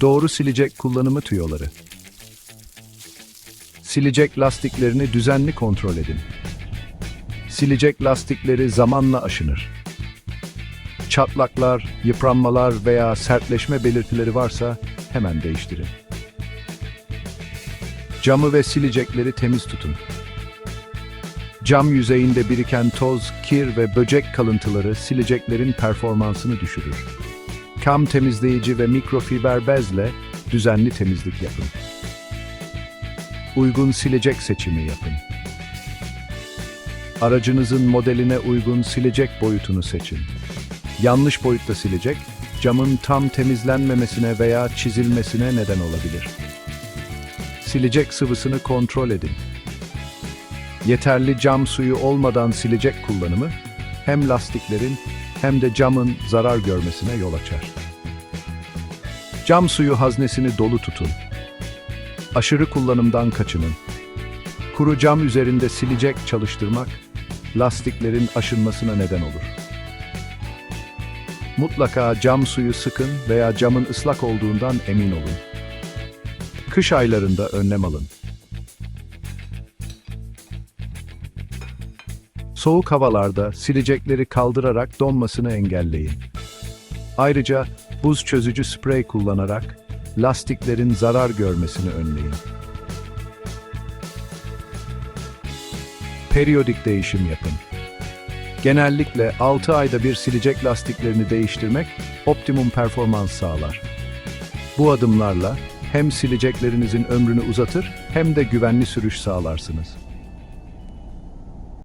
Doğru silecek kullanımı tüyoları. Silecek lastiklerini düzenli kontrol edin. Silecek lastikleri zamanla aşınır. Çatlaklar, yıpranmalar veya sertleşme belirtileri varsa hemen değiştirin. Camı ve silecekleri temiz tutun. Cam yüzeyinde biriken toz, kir ve böcek kalıntıları sileceklerin performansını düşürür. Cam temizleyici ve mikrofiber bezle düzenli temizlik yapın. Uygun silecek seçimi yapın. Aracınızın modeline uygun silecek boyutunu seçin. Yanlış boyutta silecek, camın tam temizlenmemesine veya çizilmesine neden olabilir. Silecek sıvısını kontrol edin. Yeterli cam suyu olmadan silecek kullanımı hem lastiklerin hem de camın zarar görmesine yol açar. Cam suyu haznesini dolu tutun. Aşırı kullanımdan kaçının. Kuru cam üzerinde silecek çalıştırmak lastiklerin aşınmasına neden olur. Mutlaka cam suyu sıkın veya camın ıslak olduğundan emin olun. Kış aylarında önlem alın. Soğuk havalarda silecekleri kaldırarak donmasını engelleyin. Ayrıca buz çözücü sprey kullanarak lastiklerin zarar görmesini önleyin. Periyodik değişim yapın. Genellikle 6 ayda bir silecek lastiklerini değiştirmek optimum performans sağlar. Bu adımlarla hem sileceklerinizin ömrünü uzatır hem de güvenli sürüş sağlarsınız.